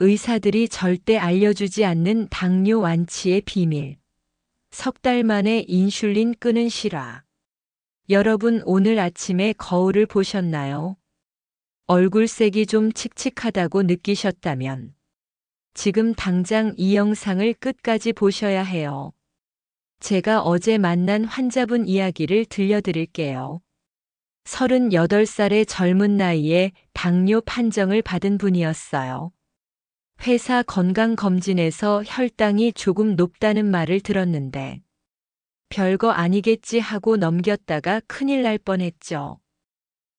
의사들이 절대 알려주지 않는 당뇨 완치의 비밀. 석 달 만에 인슐린 끄는 실화. 여러분 오늘 아침에 거울을 보셨나요? 얼굴색이 좀 칙칙하다고 느끼셨다면 지금 당장 이 영상을 끝까지 보셔야 해요. 제가 어제 만난 환자분 이야기를 들려드릴게요. 38살의 젊은 나이에 당뇨 판정을 받은 분이었어요. 회사 건강검진에서 혈당이 조금 높다는 말을 들었는데 별거 아니겠지 하고 넘겼다가 큰일 날 뻔했죠.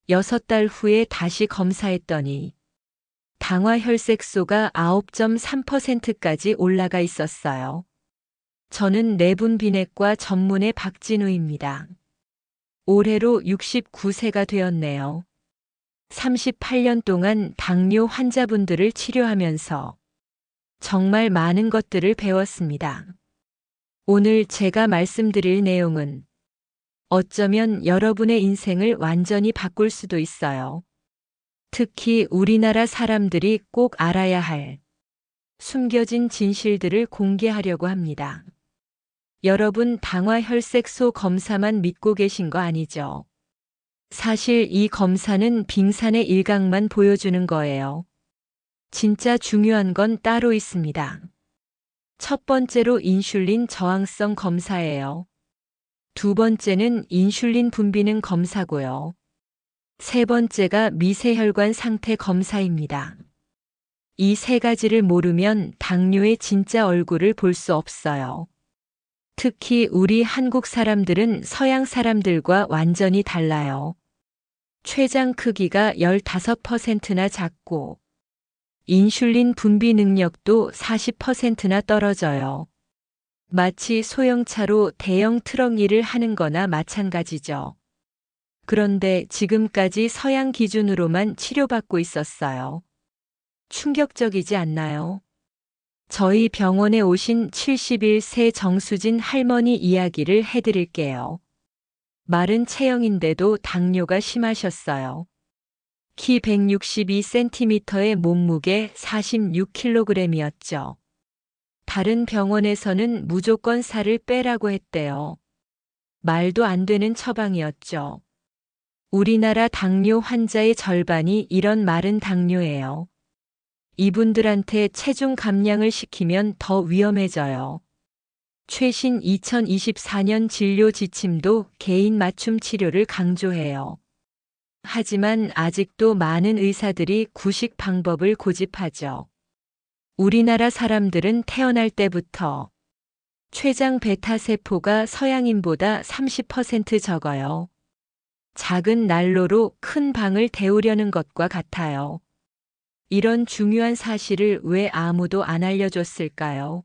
여섯 달 후에 다시 검사했더니 당화 혈색소가 9.3%까지 올라가 있었어요. 저는 내분 비내과 전문의 박진우입니다. 올해로 69세가 되었네요. 38년 동안 당뇨 환자분들을 치료하면서 정말 많은 것들을 배웠습니다. 오늘 제가 말씀드릴 내용은 어쩌면 여러분의 인생을 완전히 바꿀 수도 있어요. 특히 우리나라 사람들이 꼭 알아야 할 숨겨진 진실들을 공개하려고 합니다. 여러분 당화 혈색소 검사만 믿고 계신 거 아니죠? 사실 이 검사는 빙산의 일각만 보여주는 거예요. 진짜 중요한 건 따로 있습니다. 첫 번째로 인슐린 저항성 검사예요. 두 번째는 인슐린 분비능 검사고요. 세 번째가 미세혈관 상태 검사입니다. 이 세 가지를 모르면 당뇨의 진짜 얼굴을 볼 수 없어요. 특히 우리 한국 사람들은 서양 사람들과 완전히 달라요. 췌장 크기가 15%나 작고 인슐린 분비 능력도 40%나 떨어져요. 마치 소형차로 대형 트럭 일을 하는 거나 마찬가지죠. 그런데 지금까지 서양 기준으로만 치료받고 있었어요. 충격적이지 않나요? 저희 병원에 오신 71세 정수진 할머니 이야기를 해드릴게요. 마른 체형인데도 당뇨가 심하셨어요. 키 162cm의 몸무게 46kg이었죠. 다른 병원에서는 무조건 살을 빼라고 했대요. 말도 안 되는 처방이었죠. 우리나라 당뇨 환자의 절반이 이런 마른 당뇨예요. 이분들한테 체중 감량을 시키면 더 위험해져요. 최신 2024년 진료 지침도 개인 맞춤 치료를 강조해요. 하지만 아직도 많은 의사들이 구식 방법을 고집하죠. 우리나라 사람들은 태어날 때부터 췌장 베타 세포가 서양인보다 30% 적어요. 작은 난로로 큰 방을 데우려는 것과 같아요. 이런 중요한 사실을 왜 아무도 안 알려줬을까요?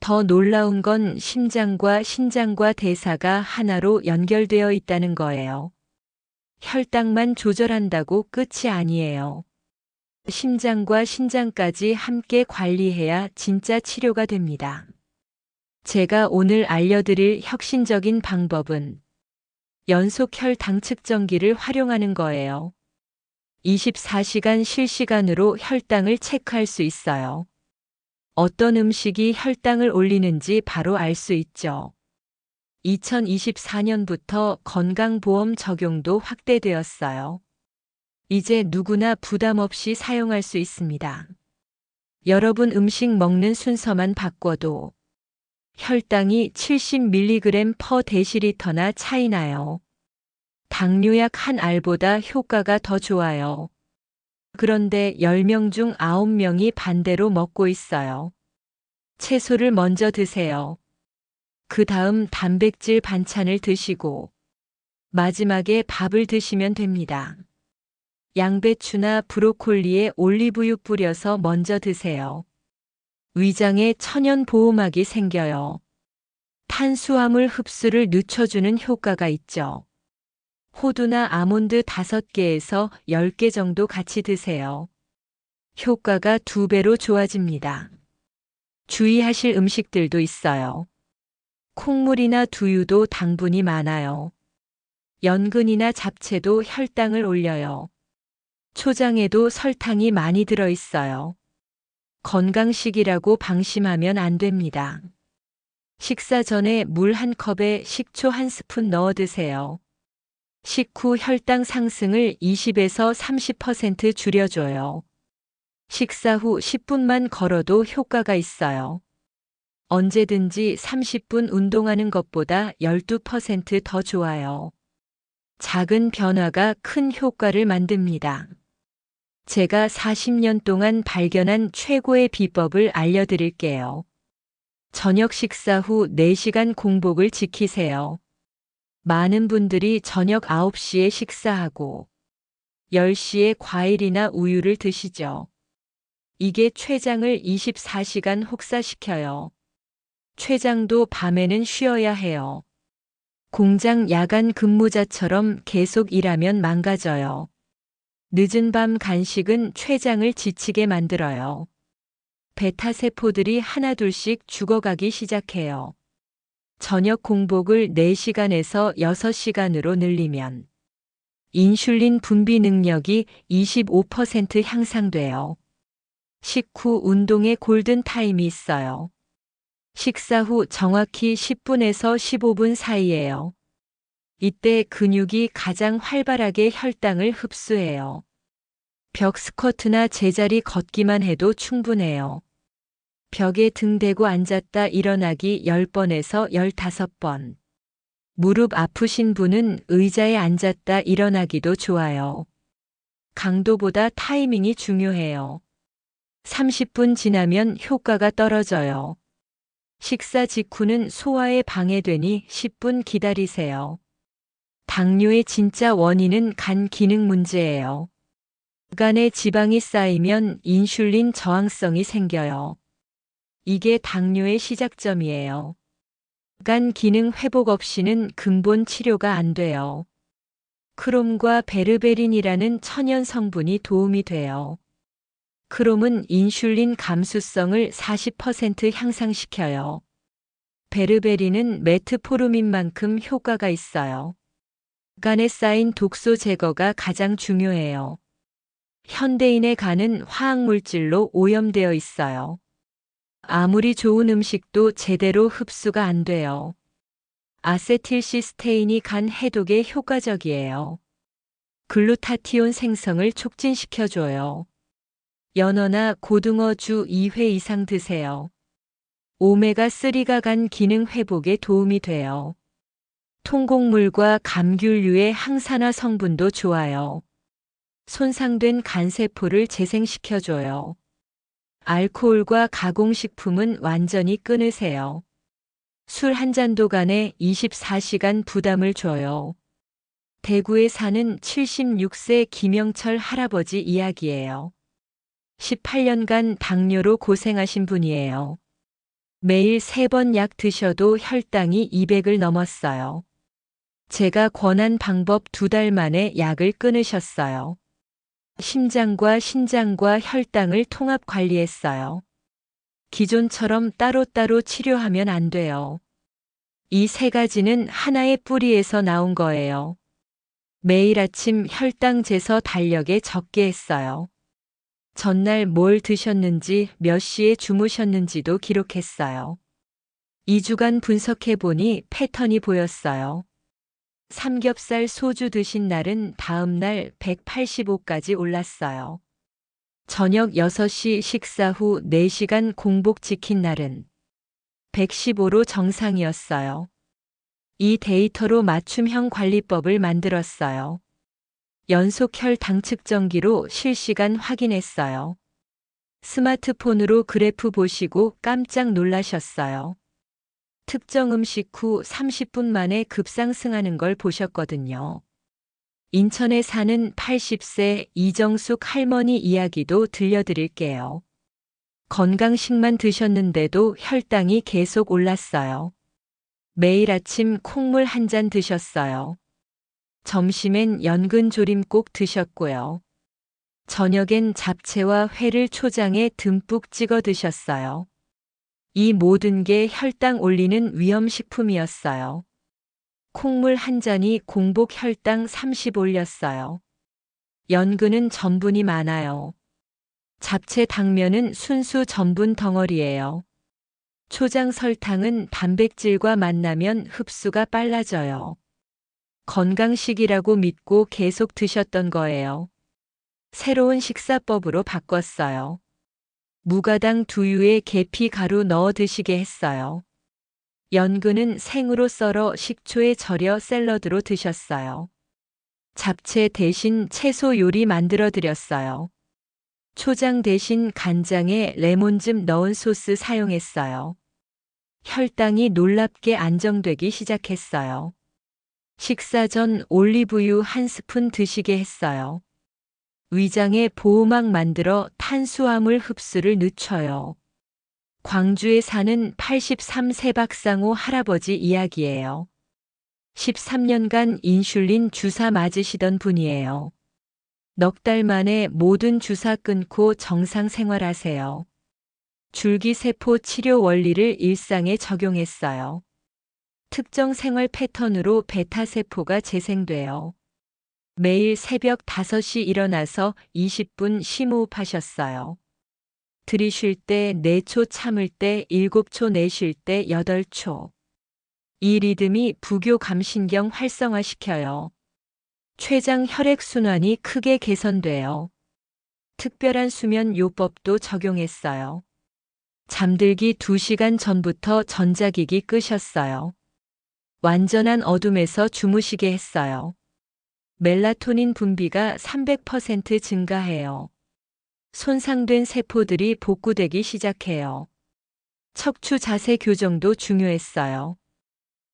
더 놀라운 건 심장과 신장과 대사가 하나로 연결되어 있다는 거예요. 혈당만 조절한다고 끝이 아니에요. 심장과 신장까지 함께 관리해야 진짜 치료가 됩니다. 제가 오늘 알려드릴 혁신적인 방법은 연속 혈 당 측정기를 활용하는 거예요. 24시간 실시간으로 혈당을 체크할 수 있어요. 어떤 음식이 혈당을 올리는지 바로 알 수 있죠. 2024년부터 건강보험 적용도 확대되었어요. 이제 누구나 부담 없이 사용할 수 있습니다. 여러분 음식 먹는 순서만 바꿔도 혈당이 70mg 퍼 데시리터나 차이나요. 당뇨약 한 알보다 효과가 더 좋아요. 그런데 10명 중 9명이 반대로 먹고 있어요. 채소를 먼저 드세요. 그 다음 단백질 반찬을 드시고 마지막에 밥을 드시면 됩니다. 양배추나 브로콜리에 올리브유 뿌려서 먼저 드세요. 위장에 천연 보호막이 생겨요. 탄수화물 흡수를 늦춰주는 효과가 있죠. 호두나 아몬드 5개에서 10개 정도 같이 드세요. 효과가 두 배로 좋아집니다. 주의하실 음식들도 있어요. 콩물이나 두유도 당분이 많아요. 연근이나 잡채도 혈당을 올려요. 초장에도 설탕이 많이 들어 있어요. 건강식이라고 방심하면 안 됩니다. 식사 전에 물 한 컵에 식초 한 스푼 넣어 드세요. 식후 혈당 상승을 20에서 30% 줄여줘요. 식사 후 10분만 걸어도 효과가 있어요. 언제든지 30분 운동하는 것보다 12%더 좋아요. 작은 변화가 큰 효과를 만듭니다. 제가 40년 동안 발견한 최고의 비법을 알려드릴게요. 저녁 식사 후 4시간 공복을 지키세요. 많은 분들이 저녁 9시에 식사하고 10시에 과일이나 우유를 드시죠. 이게 췌장을 24시간 혹사시켜요. 췌장도 밤에는 쉬어야 해요. 공장 야간 근무자처럼 계속 일하면 망가져요. 늦은 밤 간식은 췌장을 지치게 만들어요. 베타세포들이 하나둘씩 죽어가기 시작해요. 저녁 공복을 4시간에서 6시간으로 늘리면 인슐린 분비 능력이 25% 향상돼요. 식후 운동에 골든 타임이 있어요. 식사 후 정확히 10분에서 15분 사이에요. 이때 근육이 가장 활발하게 혈당을 흡수해요. 벽 스쿼트나 제자리 걷기만 해도 충분해요. 벽에 등 대고 앉았다 일어나기 10번에서 15번. 무릎 아프신 분은 의자에 앉았다 일어나기도 좋아요. 강도보다 타이밍이 중요해요. 30분 지나면 효과가 떨어져요. 식사 직후는 소화에 방해되니 10분 기다리세요. 당뇨의 진짜 원인은 간 기능 문제예요. 간에 지방이 쌓이면 인슐린 저항성이 생겨요. 이게 당뇨의 시작점이에요. 간 기능 회복 없이는 근본 치료가 안 돼요. 크롬과 베르베린이라는 천연 성분이 도움이 돼요. 크롬은 인슐린 감수성을 40% 향상시켜요. 베르베린은 메트포르민만큼 효과가 있어요. 간에 쌓인 독소 제거가 가장 중요해요. 현대인의 간은 화학물질로 오염되어 있어요. 아무리 좋은 음식도 제대로 흡수가 안 돼요. 아세틸시스테인이 간 해독에 효과적이에요. 글루타티온 생성을 촉진시켜줘요. 연어나 고등어 주 2회 이상 드세요. 오메가3가 간 기능 회복에 도움이 돼요. 통곡물과 감귤류의 항산화 성분도 좋아요. 손상된 간세포를 재생시켜줘요. 알코올과 가공식품은 완전히 끊으세요. 술 한 잔도 간에 24시간 부담을 줘요. 대구에 사는 76세 김영철 할아버지 이야기예요. 18년간 당뇨로 고생하신 분이에요. 매일 3번 약 드셔도 혈당이 200을 넘었어요. 제가 권한 방법 두 달 만에 약을 끊으셨어요. 심장과 신장과 혈당을 통합 관리했어요. 기존처럼 따로따로 치료하면 안 돼요. 이 세 가지는 하나의 뿌리에서 나온 거예요. 매일 아침 혈당 재서 달력에 적게 했어요. 전날 뭘 드셨는지 몇 시에 주무셨는지도 기록했어요. 2주간 분석해 보니 패턴이 보였어요. 삼겹살 소주 드신 날은 다음 날 185까지 올랐어요. 저녁 6시 식사 후 4시간 공복 지킨 날은 115로 정상이었어요. 이 데이터로 맞춤형 관리법을 만들었어요. 연속 혈 당 측정기로 실시간 확인했어요. 스마트폰으로 그래프 보시고 깜짝 놀라셨어요. 특정 음식 후 30분 만에 급상승하는 걸 보셨거든요. 인천에 사는 80세 이정숙 할머니 이야기도 들려드릴게요. 건강식만 드셨는데도 혈당이 계속 올랐어요. 매일 아침 콩물 한 잔 드셨어요. 점심엔 연근 조림 꼭 드셨고요. 저녁엔 잡채와 회를 초장에 듬뿍 찍어 드셨어요. 이 모든 게 혈당 올리는 위험식품이었어요. 콩물 한 잔이 공복 혈당 30 올렸어요. 연근은 전분이 많아요. 잡채 당면은 순수 전분 덩어리예요. 초장 설탕은 단백질과 만나면 흡수가 빨라져요. 건강식이라고 믿고 계속 드셨던 거예요. 새로운 식사법으로 바꿨어요. 무가당 두유에 계피 가루 넣어 드시게 했어요. 연근은 생으로 썰어 식초에 절여 샐러드로 드셨어요. 잡채 대신 채소 요리 만들어 드렸어요. 초장 대신 간장에 레몬즙 넣은 소스 사용했어요. 혈당이 놀랍게 안정되기 시작했어요. 식사 전 올리브유 한 스푼 드시게 했어요. 위장에 보호막 만들어 탄수화물 흡수를 늦춰요. 광주에 사는 83세 박상호 할아버지 이야기예요. 13년간 인슐린 주사 맞으시던 분이에요. 넉 달 만에 모든 주사 끊고 정상 생활하세요. 줄기세포 치료 원리를 일상에 적용했어요. 특정 생활 패턴으로 베타세포가 재생돼요. 매일 새벽 5시 일어나서 20분 심호흡하셨어요. 들이쉴 때 4초 참을 때 7초 내쉴 때 8초. 이 리듬이 부교 감신경 활성화시켜요. 췌장 혈액순환이 크게 개선돼요. 특별한 수면 요법도 적용했어요. 잠들기 2시간 전부터 전자기기 끄셨어요. 완전한 어둠에서 주무시게 했어요. 멜라토닌 분비가 300% 증가해요. 손상된 세포들이 복구되기 시작해요. 척추 자세 교정도 중요했어요.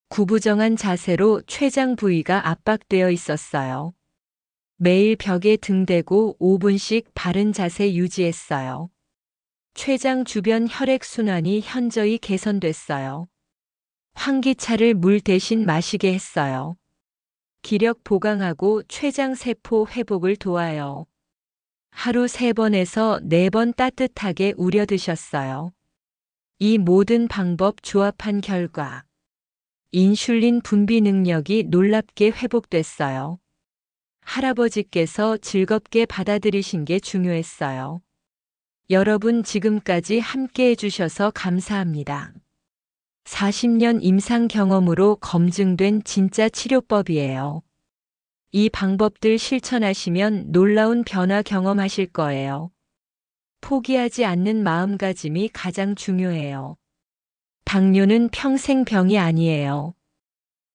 구부정한 자세로 췌장 부위가 압박되어 있었어요. 매일 벽에 등대고 5분씩 바른 자세 유지했어요. 췌장 주변 혈액순환이 현저히 개선됐어요. 환기차를 물 대신 마시게 했어요. 기력 보강하고 췌장 세포 회복을 도와요. 하루 3번에서 4번 따뜻하게 우려 드셨어요. 이 모든 방법 조합한 결과 인슐린 분비 능력이 놀랍게 회복됐어요. 할아버지께서 즐겁게 받아들이신 게 중요했어요. 여러분 지금까지 함께 해주셔서 감사합니다. 40년 임상 경험으로 검증된 진짜 치료법이에요. 이 방법들 실천하시면 놀라운 변화 경험하실 거예요. 포기하지 않는 마음가짐이 가장 중요해요. 당뇨는 평생 병이 아니에요.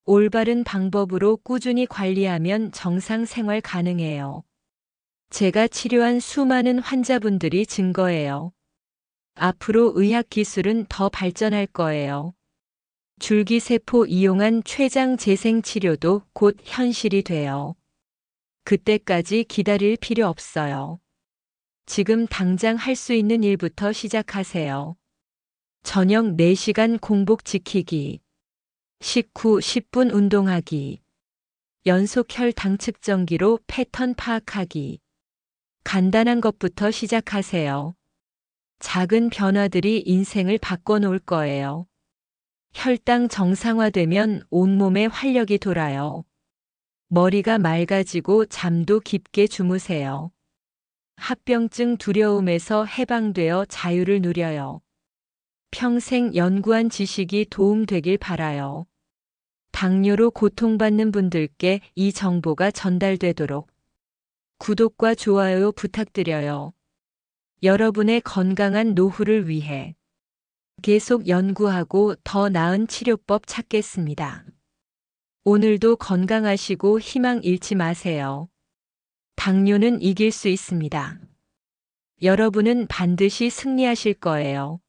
올바른 방법으로 꾸준히 관리하면 정상 생활 가능해요. 제가 치료한 수많은 환자분들이 증거예요. 앞으로 의학 기술은 더 발전할 거예요. 줄기세포 이용한 췌장 재생 치료도 곧 현실이 돼요. 그때까지 기다릴 필요 없어요. 지금 당장 할 수 있는 일부터 시작하세요. 저녁 4시간 공복 지키기. 식후 10분 운동하기. 연속 혈 당 측정기로 패턴 파악하기. 간단한 것부터 시작하세요. 작은 변화들이 인생을 바꿔놓을 거예요. 혈당 정상화되면 온몸에 활력이 돌아요. 머리가 맑아지고 잠도 깊게 주무세요. 합병증 두려움에서 해방되어 자유를 누려요. 평생 연구한 지식이 도움되길 바라요. 당뇨로 고통받는 분들께 이 정보가 전달되도록 구독과 좋아요 부탁드려요. 여러분의 건강한 노후를 위해 계속 연구하고 더 나은 치료법 찾겠습니다. 오늘도 건강하시고 희망 잃지 마세요. 당뇨는 이길 수 있습니다. 여러분은 반드시 승리하실 거예요.